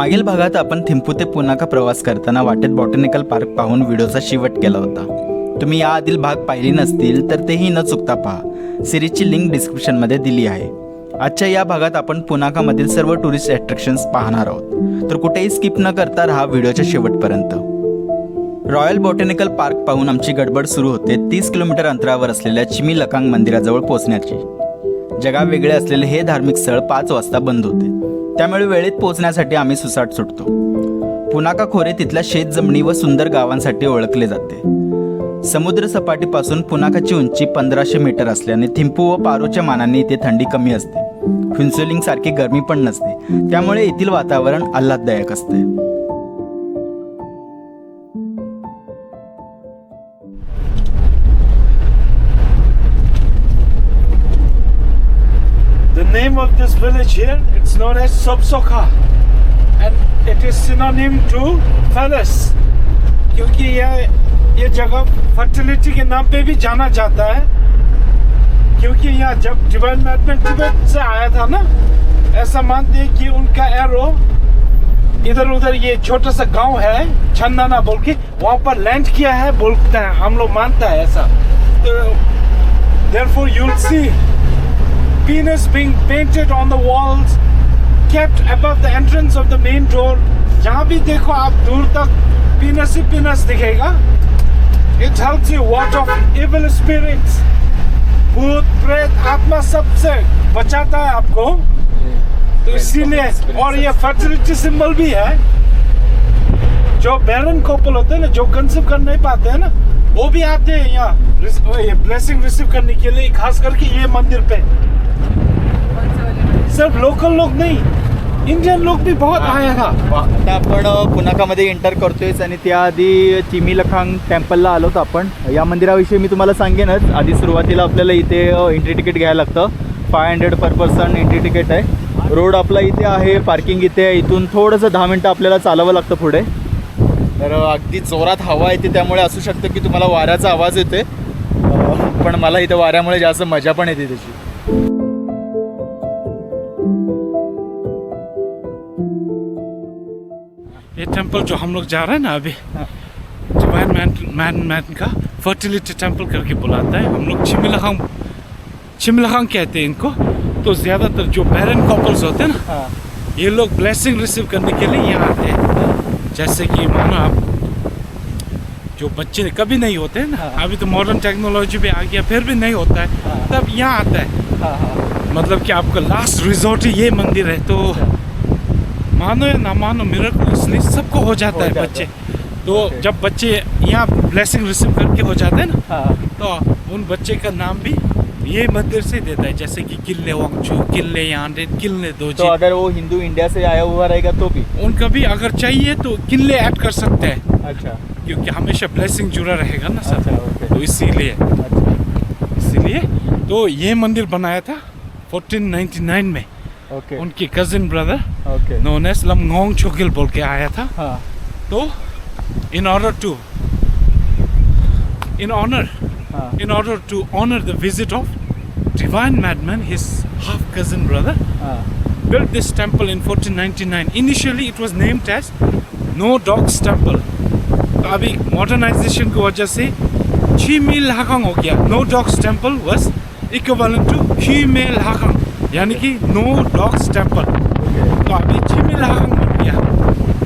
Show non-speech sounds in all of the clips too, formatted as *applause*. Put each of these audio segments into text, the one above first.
मागील भागात आपण थिंपू ते पुनाका प्रवास करताना वाटेत बॉटॅनिकल पार्क पाहून व्हिडिओचा शेवट केला होता. तुम्ही याआधील भाग पाहिली नसतील तर तेही न चुकता पहा. सिरीजची लिंक डिस्क्रिप्शनमध्ये दिली आहे. आजच्या या भागात आपण पुनाकामधील सर्व टुरिस्ट अट्रॅक्शन्स पाहणार आहोत. तर कुठेही स्किप न करता राहा व्हिडिओच्या शेवटपर्यंत. रॉयल बॉटॅनिकल पार्क पाहून आमची गडबड सुरू होते तीस किलोमीटर अंतरावर असलेल्या चिमी लकांग मंदिराजवळ पोहोचण्याची. जगावेगळे असलेले हे धार्मिक स्थळ पाच वाजता बंद होते. त्यामुळे वेळेत पोहोचण्यासाठी आम्ही सुसाट सुटतो. पुनाका खोरे तिथल्या शेतजमिनी व सुंदर गावांसाठी ओळखले जाते. समुद्र सपाटीपासून पुनाकाची उंची पंधराशे मीटर असल्याने थिंपू व पारोच्या मानाने इथे थंडी कमी असते. फिन्सुलिंग सारखी गरमी पण नसते. त्यामुळे येथील वातावरण आल्हाददायक असते. Of this village here, it's known as Sobsoka. And it is synonym to phallus. क्योंकि यह ये जगह फर्टिलिटी के नाम पे भी जाना जाता है क्योंकि यहाँ जब डिवाइन मैडमेंट तिब्बत से आया था ना ऐसा मानते हैं कि उनका एरो इधर उधर ये छोटा सा गांव है छंदाना बोल के वहाँ पर लैंड किया है बोलते हैं हम लोग मानता है ऐसा तो therefore you'll see penis being painted on the walls, kept above the entrance of the main door. जहाँ भी देखो आप दूर तक penis ही penis दिखेगा. It helps you ward off evil spirits. भूत प्रेत आत्मा सबसे बचाता है आपको तो इसीलिए और ये फर्टिलिटी सिंबल भी है जो बैरन कपल होते हैं ना जो कंसीव कर नहीं पाते हैं ना वो भी आते हैं यहाँ ये ब्लेसिंग रिसीव करने के लिए खास करके ये मंदिर पे सिर्फ लोकल लोग नहीं. इंडियन लोग भी बहुत आया था. आता आपण पुनाकामध्ये एंटर करतोय आणि त्याआधी चिमी लखांग टेम्पलला आलोत आपण. या मंदिराविषयी मी तुम्हाला सांगेनच. आधी सुरुवातीला आपल्याला इथे एंट्री तिकीट घ्यायला लागतं. Five hundred per person entry ticket आहे. रोड आपला इथे आहे पार्किंग इथे आहे. इथून थोडंसं दहा मिनटं आपल्याला चालावं लागतं पुढे. तर अगदी जोरात हवा येते त्यामुळे असू शकतं की तुम्हाला वाऱ्याचा आवाज येते पण मला इथे वाऱ्यामुळे जास्त मजा पण येते त्याची. ये टेंपल जो हम लोग जा रहे हैं ना अभी डिवाइन मैन मैन मैन का फर्टिलिटी टेंपल करके बुलाता है हम लोग चिमिलहांग चिमिलहांग कहते हैं इनको। तो ज़्यादातर जो बैरन कपल्स होते हैं ना ये लोग ब्लेसिंग रिसीव करने के लिए यहाँ आते हैं। जैसे कि मानो आप जो बच्चे कभी नहीं होते हैं ना हाँ। अभी तो मॉडर्न टेक्नोलॉजी भी आ गया फिर भी नहीं होता है हाँ। तब यहाँ आता है। हाँ हाँ। मतलब कि आपका लास्ट रिजॉर्ट ही ये मंदिर है तो मानो या ना मानो मिराकुलसली सबको हो जाता हो है जाता बच्चे। है। तो Okay. जब बच्चे यहाँ ब्लेसिंग रिसीव करके हो जाते हैं ना हाँ। तो उन बच्चे का नाम भी ये मंदिर से देता है जैसे कि किले वांगचू किले यांडे किले दो तो अगर वो हिंदू इंडिया से आया हुआ रहेगा तो भी? उनका भी अगर चाहिए तो किले ऐड कर सकते हैं। अच्छा। क्योंकि हमेशा ब्लेसिंग जुड़ा रहेगा ना अच्छा सर ओके तो इसीलिए। अच्छा। इसीलिए। तो ये मंदिर बनाया था 1499 में। ओके उनके कजिन ब्रदर नोन एज लमगोंग छोकिल बोल के आया था तो in order to in honour in order to honour the visit of divine madman his half cousin brother build this temple in fourteen ninety nine initially it was named as no dogs temple अभी modernisation की वजह से Chimi Lhakhang हो गया. No dogs temple was equal to Chimi Lhakhang यानी कि no dogs temple तो अभी बन गया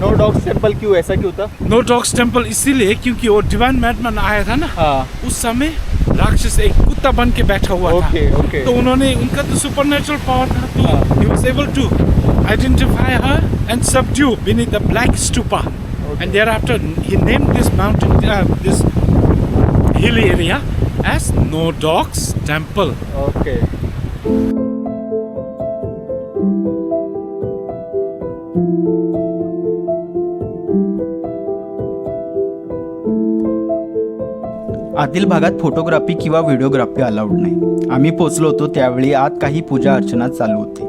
नो डॉग्स टेम्पल क्यों ऐसा क्यों था नो डॉग्स टेम्पल इसीलिए क्योंकि वो डिवाइन मैडमैन आया था ना हाँ उस समय राक्षस एक कुत्ता बन के बैठा हुआ ओके था ओके तो उन्होंने उनका तो सुपर नेचुरल पावर था तो हाँ। able to identify her and subdue beneath the black stupa Okay. and thereafter he named this mountain uh, this hilly area as no dogs temple okay आतील भागात फोटोग्राफी किंवा व्हिडिओग्राफी अलाउड नाही. आम्ही पोचलो होतो त्यावेळी आत काही पूजा अर्चना चालू होती.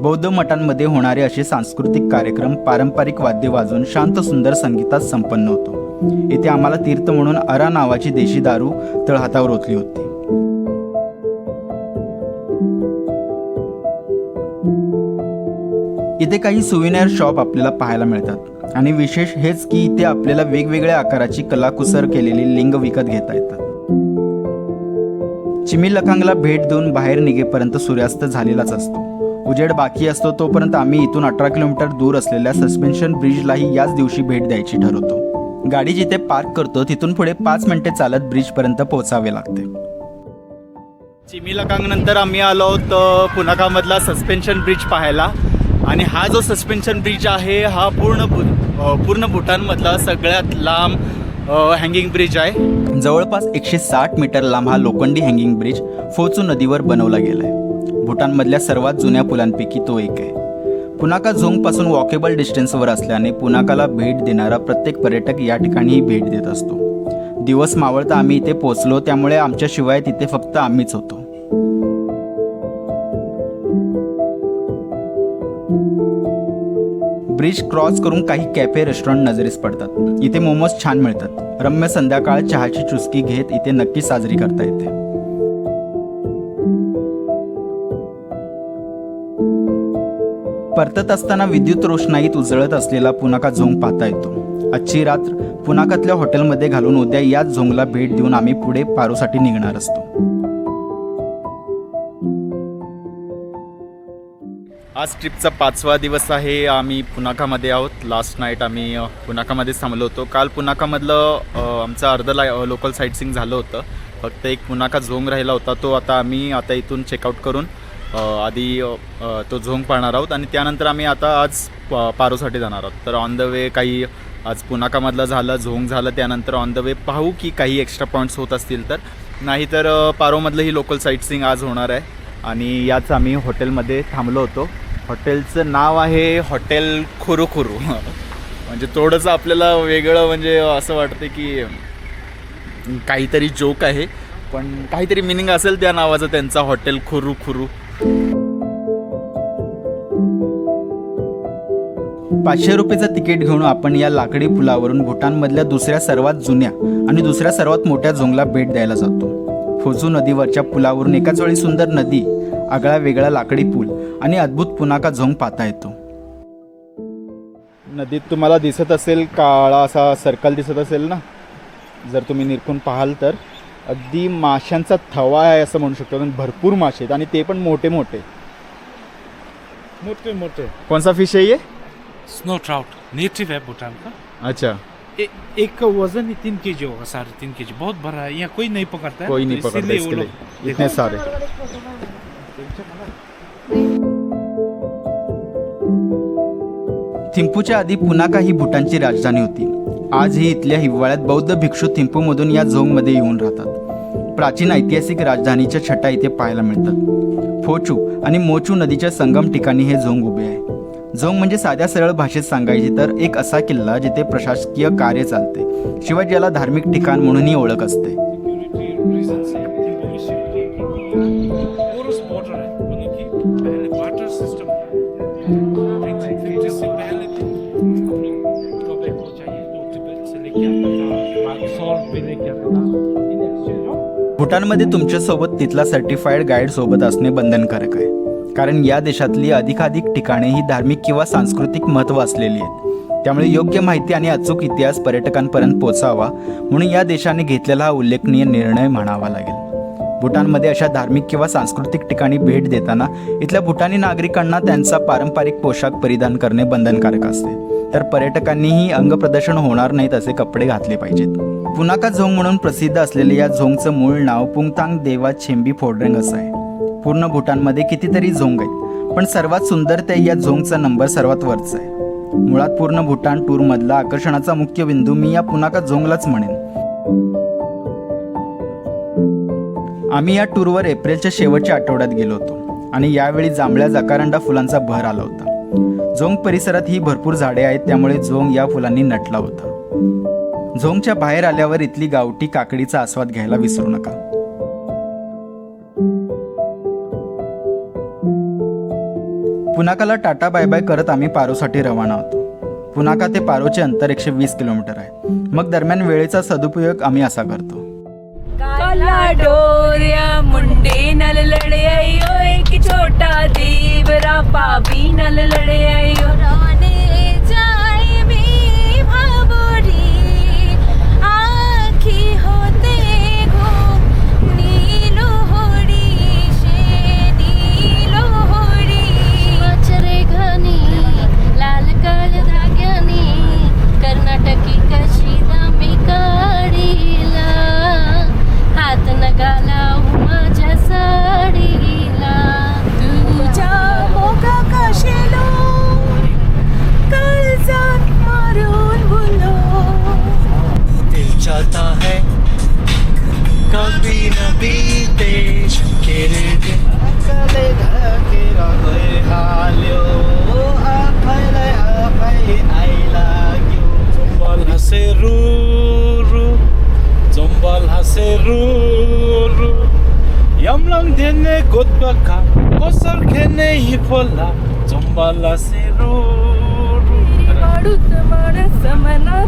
बौद्ध मठांमध्ये होणारे असे सांस्कृतिक कार्यक्रम पारंपरिक वाद्य वाजवून शांत सुंदर संगीतात संपन्न होतो. येथे आम्हाला तीर्थ म्हणून अरा नावाची देशी दारू तळहातावर ओतली होती. इथे काही सुविनर शॉप आपल्याला पाहायला मिळतात. आणि विशेष हेच की इथे आपल्याला वेगवेगळ्या आकाराची कलाकुसर केलेली लिंग विकत घेता येतात. चिमीलकांगला भेट देऊन बाहेर निघेपर्यंत सूर्यास्त झालेलाच असतो. उजेड बाकी असतो तोपर्यंत आम्ही इथून अठरा किलोमीटर दूर असलेल्या सस्पेन्शन ब्रिजलाही याच दिवशी भेट द्यायची ठरवतो. गाडी जिथे पार्क करतो तिथून पुढे पाच मिनिटे चालत ब्रिजपर्यंत पोहोचावे लागते. चिमीलकांग नंतर आम्ही आलो आहोत पुनाकामधला सस्पेन्शन ब्रिज पाहायला. आणि हा जो सस्पेन्शन ब्रिज आहे हा पूर्ण पूर्ण भूटानमधला सगळ्यात लांब हँगिंग ब्रिज आहे. जवळपास एकशे साठ मीटर लांब हा लोखंडी हँगिंग ब्रिज फोचू नदीवर बनवला गेला आहे भूटानमधल्या सर्वात जुन्या पुलांपैकी तो एक आहे. पुनाका झोंगपासून वॉकेबल डिस्टन्सवर असल्याने पुनाकाला भेट देणारा प्रत्येक पर्यटक या ठिकाणी भेट देत असतो. दिवस मावळता आम्ही इथे पोचलो त्यामुळे आमच्याशिवाय तिथे फक्त आम्हीच होतो. ब्रिज क्रॉस करून काही कॅफे रेस्टॉरंट नजरेस पडतात. इथे मोमोज छान मिळतात. रम्य संध्याकाळ चहाची चुस्की घेत इथे नक्की साजरी करता येते. परतत असताना विद्युत रोषणाईत उजळत असलेला पुनाका झोंग पाहता येतो. आजची रात्र पुनाकातल्या हॉटेलमध्ये घालून उद्या याच झोंगला भेट देऊन आम्ही पुढे पारोसाठी निघणार असतो. आज ट्रिपचा पाचवा दिवस आहे. आम्ही पुनाकामध्ये आहोत. लास्ट नाईट आम्ही पुनाकामध्ये पुनाकामध्येच थांबलो होतो. काल पुनाकामधलं आमचं अर्ध लाय लोकल साईटसिंग झालं होतं. फक्त एक पुनाका झोंग राहिला होता. तो आता आम्ही आता इथून चेकआउट करून आधी तो झोंग पाहणार आहोत. आणि त्यानंतर आम्ही आता आज प- पारोसाठी जाणार आहोत. तर ऑन द वे काही आज पुनाकामधलं झालं झोंग झालं त्यानंतर ऑन द वे पाहू की काही एक्स्ट्रा पॉईंट्स होत असतील तर. नाहीतर पारोमधलं ही लोकल साईटसिंग आज होणार आहे. आणि याच आम्ही हॉटेलमध्ये थांबलो होतो. हॉटेलचं नाव आहे हॉटेल खुरुखुरू. *laughs* म्हणजे थोडंसं आपल्याला वेगळं म्हणजे असं वाटतं की काहीतरी जोक आहे. पण काहीतरी मिनिंग असेल त्या नावाचं त्यांचा हॉटेल खुरू खुरू पाचशे रुपयेचं तिकीट घेऊन आपण या लाकडी पुलावरून भूटानमधल्या दुसऱ्या सर्वात जुन्या आणि दुसऱ्या सर्वात मोठ्या झोंगला भेट द्यायला जातो. फोजू नदीवरच्या पुलावरून एकाच वेळी सुंदर नदी आगळा वेगळा लाकडी पूल आणि अद्भुत पुनाका झोंग पाहता येतो. नदीत तुम्हाला दिसत असेल काळा असा सर्कल दिसत असेल ना? जर तुम्ही निरखून पाहाल तर. अगदी माशांचा थवा आहे असं म्हणू शकतो. कारण भरपूर मासे आहेत आणि ते पण मोठे मोठे. मोटे मोटे कोणसा फिश आहे ये? स्नो ट्राउट नेटिव है भूटान का? अच्छा. ए, एक का वजन ही तीन के जी होगा साढ़े तीन के जी बहुत बड़ा है यहाँ कोई नहीं पकड़ता है कोई नहीं तो पकड़ता इसीलिए वो इसके लिए. इतने सारे. थिंपूच्या आधी पुनाका ही भूटानची राजधानी होती. आज ही इथल्या हिवाळ्यात बौद्ध भिक्षू थिंपूमधून या झोंगमध्ये येऊन राहतात. प्राचीन ऐतिहासिक राजधानीच्या छटा इथे पाहायला मिळतात. फोचू आणि मोचू नदीच्या संगम ठिकाणी हे झोंग उभे आहे. झोंग म्हणजे साध्या सरळ भाषेत सांगायचे तर एक असा किल्ला जिथे प्रशासकीय कार्य चालते शिवाय ज्याला धार्मिक ठिकाण म्हणूनही ओळख असते. भूटानमध्ये तुमच्यासोबत तिथला सर्टिफाईड गाईड सोबत असणे बंधनकारक आहे. कारण या देशातली अधिकाधिक ठिकाणे ही धार्मिक किंवा सांस्कृतिक महत्त्व असलेली आहेत. त्यामुळे योग्य माहिती आणि अचूक इतिहास पर्यटकांपर्यंत पोचावा म्हणून या देशाने घेतलेला हा उल्लेखनीय निर्णय म्हणावा लागेल. भूटानमध्ये अशा धार्मिक किंवा सांस्कृतिक ठिकाणी भेट देताना इथल्या भूटानी नागरिकांना त्यांचा पारंपरिक पोशाख परिधान करणे बंधनकारक असते. तर पर्यटकांनीही अंगप्रदर्शन होणार नाहीत असे कपडे घातले पाहिजेत. पुनाका झोंग म्हणून प्रसिद्ध असलेले या झोंगचं मूळ नाव पुंगतांग देवा छेंबी फोडरेंग असं आहे. पूर्ण भूटानमध्ये कितीतरी झोंग आहेत पण सर्वात सुंदर ते या झोंगचा नंबर सर्वात वरचा आहे. मुळात पूर्ण भूटान टूरमधला आकर्षणाचा मुख्य बिंदू मी या पुनाका झोंगलाच म्हणेन. आम्ही या टूरवर एप्रिलच्या शेवटच्या आठवड्यात गेलो होतो आणि यावेळी जांभळ्या जकारांडा फुलांचा भर आला होता. झोंग परिसरात ही भरपूर झाडे आहेत त्यामुळे झोंग या फुलांनी नटला होता. झोंगच्या बाहेर आल्यावर इथली गावठी काकडीचा आस्वाद घ्यायला विसरू नका. पुनाकाला टाटा बाय बाय करत आम्ही पारोसाठी रवाना होतो. पुनाका ते पारोचे अंतर एकशे वीस किलोमीटर आहे. मग दरम्यान वेळेचा सदुपयोग आम्ही असा करतो. काला डोरिया मुंडे नल लड़े आयो एक छोटा देवरा पापी बिनबिते के रे आँखाले ढाकेर गइहाल्यो आफैलाई आफै आइलाग्यो जम्बल हाँसे रु रु जम्बल हाँसे रु रु यमलङ धेने गोदबखा कसर खेने हिफोला जम्बल हाँसे रु रु माडु तमारा समना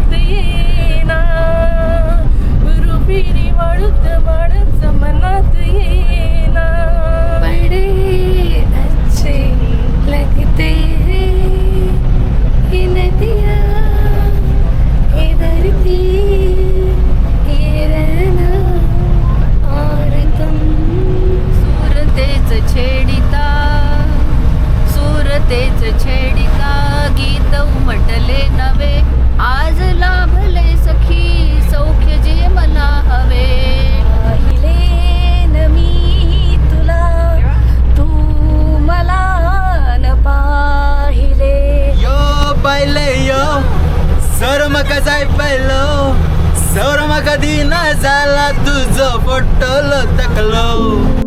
बडे अच्छे लगते हैं ये नदिया ये धरती ये कधी न दिन झाला तुझं फोटोल तकलो.